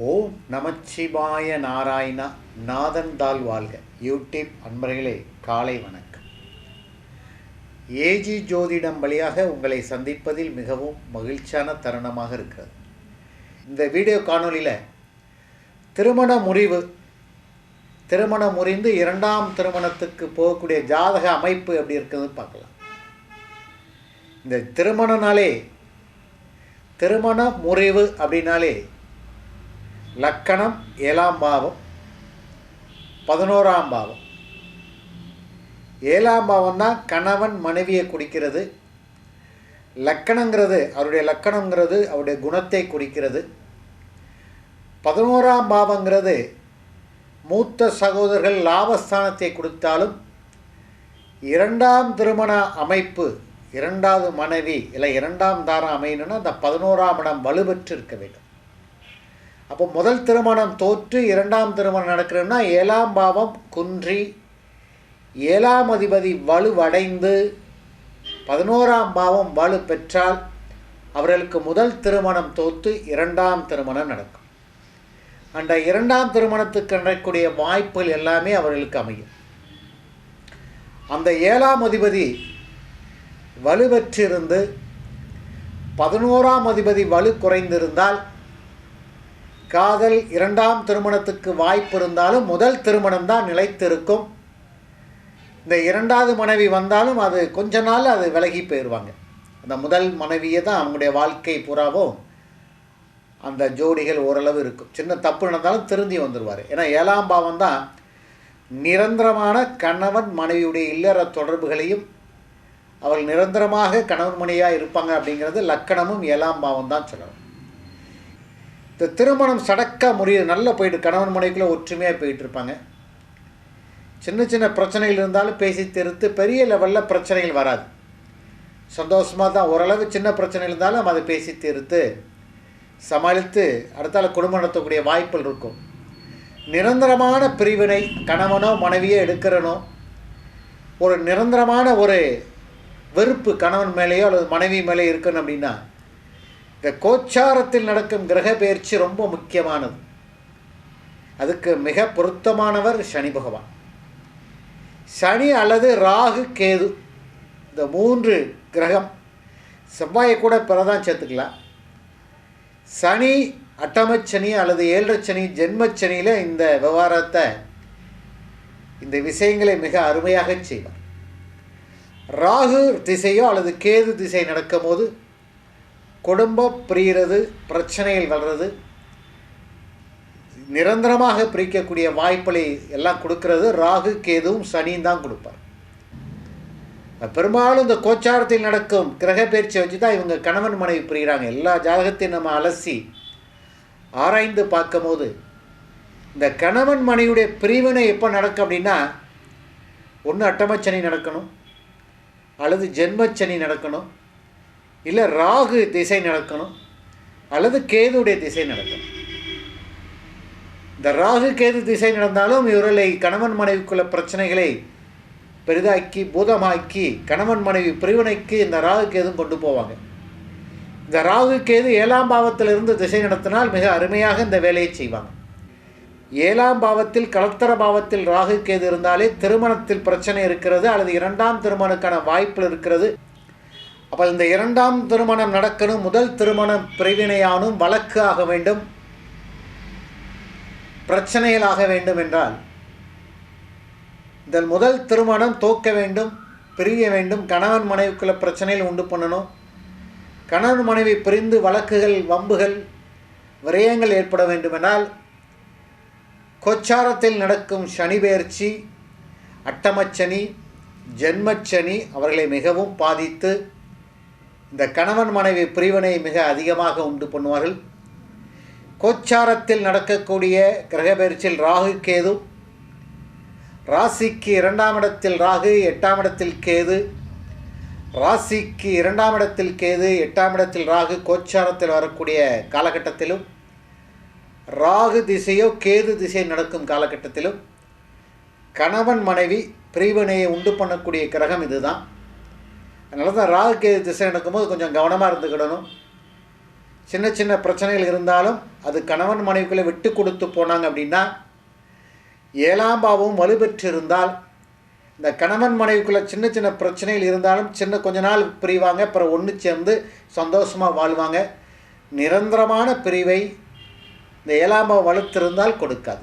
ஓம் நமச்சிவாய நாராயணா நாதன் தாள் வாழ்க. யூடியூப் அன்பர்களே காலை வணக்கம். ஏஜி ஜோதிடம் வழியாக உங்களை சந்திப்பதில் மிகவும் மகிழ்ச்சியான தருணமாக இருக்கிறது. இந்த வீடியோ காணொலியில் திருமண முறிவு திருமணம் முறிந்து இரண்டாம் திருமணத்துக்கு போகக்கூடிய ஜாதக அமைப்பு எப்படி இருக்குதுன்னு பார்க்கலாம். இந்த திருமணனாலே திருமண முறிவு அப்படின்னாலே லக்கணம் ஏழாம் பாவம் பதினோராம் பாவம். ஏழாம் பாவம் தான் கணவன் மனைவியை குறிக்கிறது லக்கணங்கிறது அவருடைய லக்கணங்கிறது அவருடைய குணத்தை குறிக்கிறது. பதினோராம் பாவங்கிறது மூத்த சகோதரர்கள் லாபஸ்தானத்தை கொடுத்தாலும் இரண்டாம் திருமண அமைப்பு இரண்டாவது மனைவி இல்லை இரண்டாம் தாரம் அமையணும்னா அந்த பதினோராம் இடம் வலுப்பெற்று இருக்க வேண்டும். அப்போ முதல் திருமணம் தோற்று இரண்டாம் திருமணம் நடக்கிறோம்னா ஏழாம் பாவம் குன்றி ஏழாம் அதிபதி வலுவடைந்து பதினோராம் பாவம் வலு பெற்றால் அவர்களுக்கு முதல் திருமணம் தோற்று இரண்டாம் திருமணம் நடக்கும். அந்த இரண்டாம் திருமணத்துக்கு நடக்கக்கூடிய வாய்ப்புகள் எல்லாமே அவர்களுக்கு அமையும். அந்த ஏழாம் அதிபதி வலுவற்றிருந்து பதினோராம் அதிபதி வலு குறைந்திருந்தால் காதல் இரண்டாம் திருமணத்துக்கு வாய்ப்பு இருந்தாலும் முதல் திருமணம் தான் நிலைத்திருக்கும். இந்த இரண்டாவது மனைவி வந்தாலும் அது கொஞ்ச நாள் அது விலகி போயிடுவாங்க அந்த முதல் மனைவியை தான் அவங்களுடைய வாழ்க்கை புறாவும் அந்த ஜோடிகள் ஓரளவு இருக்கும். சின்ன தப்பு நடந்தாலும் திருந்தி வந்துடுவார் ஏன்னா ஏழாம் பாவம் தான் நிரந்தரமான கணவன் மனைவியுடைய இல்லற தொடர்புகளையும் அவள் நிரந்தரமாக கணவன் மனைவியாக இருப்பாங்க அப்படிங்கிறது லக்கணமும் ஏழாம் பாவம் தான் சொல்லணும். இந்த திருமணம் சடக்காக முடியுது. நல்லா போயிட்டு கணவன் மனைவிக்குள்ளே ஒற்றுமையாக போயிட்டு இருப்பாங்க. சின்ன சின்ன பிரச்சனைகள் இருந்தாலும் பேசி திருத்து பெரிய லெவலில் பிரச்சனைகள் வராது. சந்தோஷமாக தான் ஓரளவு சின்ன பிரச்சனை இருந்தாலும் அதை பேசி தீர்த்து சமாளித்து அடுத்தால குடும்பம் நடத்தக்கூடிய வாய்ப்புகள் இருக்கும். நிரந்தரமான பிரிவினை கணவனோ மனைவியோ எடுக்கிறனோ ஒரு நிரந்தரமான ஒரு வெறுப்பு கணவன் மேலேயோ அல்லது மனைவி மேலேயோ இருக்கணும் அப்படின்னா கோச்சாரத்தில் நடக்கும் கிரக பயிற்சி ரொம்ப முக்கியமானது. அதுக்கு மிக பொருத்தமானவர் சனி பகவான். சனி அல்லது ராகு கேது இந்த மூன்று கிரகம் செவ்வாயை கூட பிறதான் சேர்த்துக்கலாம். சனி அட்டமச்சனி அல்லது ஏழரைச்சனி ஜென்மச்சனியில் இந்த விவகாரத்தை இந்த விஷயங்களை மிக அருமையாக செய்வார். ராகு திசையோ அல்லது கேது திசை நடக்கும்போது குடும்பம் பிரிகிறது பிரச்சனையில் வளர்றது நிரந்தரமாக பிரிக்கக்கூடிய வாய்ப்புகளை எல்லாம் கொடுக்கறது. ராகு கேதுவும் சனியும் தான் கொடுப்பார். பெரும்பாலும் இந்த கோச்சாரத்தில் நடக்கும் கிரக பயிற்சியை வச்சு தான் இவங்க கணவன் மனைவி புரிகிறாங்க. எல்லா ஜாதகத்தையும் நம்ம அலசி ஆராய்ந்து பார்க்கும்போது இந்த கணவன் மனைவியுடைய பிரிவினை எப்போ நடக்கும் அப்படின்னா ஒன்று அட்டமச்சனி நடக்கணும் அல்லது ஜென்மச்சனி நடக்கணும் இல்லை ராகு திசை நடக்கணும் அல்லது கேதுடைய திசை நடக்கணும். இந்த ராகு கேது திசை நடந்தாலும் இவர்களை கணவன் மனைவிக்குள்ள பிரச்சனைகளை பெரிதாக்கி பூதமாக்கி கணவன் மனைவி பிரிவினைக்கு இந்த ராகு கேதும் கொண்டு போவாங்க. இந்த ராகு கேது ஏழாம் பாவத்திலிருந்து திசை நடத்தினால் மிக அருமையாக இந்த வேலையை செய்வாங்க. ஏழாம் பாவத்தில் கலத்தர பாவத்தில் ராகு கேது இருந்தாலே திருமணத்தில் பிரச்சனை இருக்கிறது அல்லது இரண்டாம் திருமணக்கான வாய்ப்பு இருக்கிறது. அப்போ இந்த இரண்டாம் திருமணம் நடக்கணும் முதல் திருமணம் பிரிவினையானும் வழக்கு ஆக வேண்டும் பிரச்சனைகளாக ஆக வேண்டும் என்றால் இந்த முதல் திருமணம் தோக்க வேண்டும் பிரிய வேண்டும் கணவன் மனைவிக்குள்ள பிரச்சனைகள் உண்டு பண்ணணும். கணவன் மனைவி பிரிந்து வழக்குகள் வம்புகள் விரயங்கள் ஏற்பட வேண்டுமென்றால் கோச்சாரத்தில் நடக்கும் சனி பெயர்ச்சி அட்டமச்சனி ஜென்மச்சனி அவர்களை மிகவும் பாதித்து இந்த கணவன் மனைவி பிரிவினை மிக அதிகமாக உண்டு பண்ணுவார்கள். கோச்சாரத்தில் நடக்கக்கூடிய கிரகபெயர்ச்சியில் ராகு கேது. ராசிக்கு இரண்டாம் இடத்தில் ராகு எட்டாம் இடத்தில் கேது. ராசிக்கு இரண்டாம் இடத்தில் கேது எட்டாம் இடத்தில் ராகு கோச்சாரத்தில் வரக்கூடிய காலகட்டத்திலும் ராகு திசையோ கேது திசை நடக்கும் காலகட்டத்திலும் கணவன் மனைவி பிரிவினையை உண்டு பண்ணக்கூடிய கிரகம் இதுதான். அதனால தான் ராகு திசை நடக்கும்போது கொஞ்சம் கவனமாக இருந்துக்கிடணும். சின்ன சின்ன பிரச்சனைகள் இருந்தாலும் அது கணவன் மனைவிக்குள்ளே விட்டு கொடுத்து போனாங்க அப்படின்னா ஏழாம் பாவம் வலுப்பெற்று இருந்தால் இந்த கணவன் மனைவிக்குள்ளே சின்ன சின்ன பிரச்சனைகள் இருந்தாலும் சின்ன கொஞ்ச நாள் பிரிவாங்க அப்புறம் ஒன்று சேர்ந்து சந்தோஷமாக வாழ்வாங்க. நிரந்தரமான பிரிவை இந்த ஏழாம் பாவம் வலுத்திருந்தால் கொடுக்காது.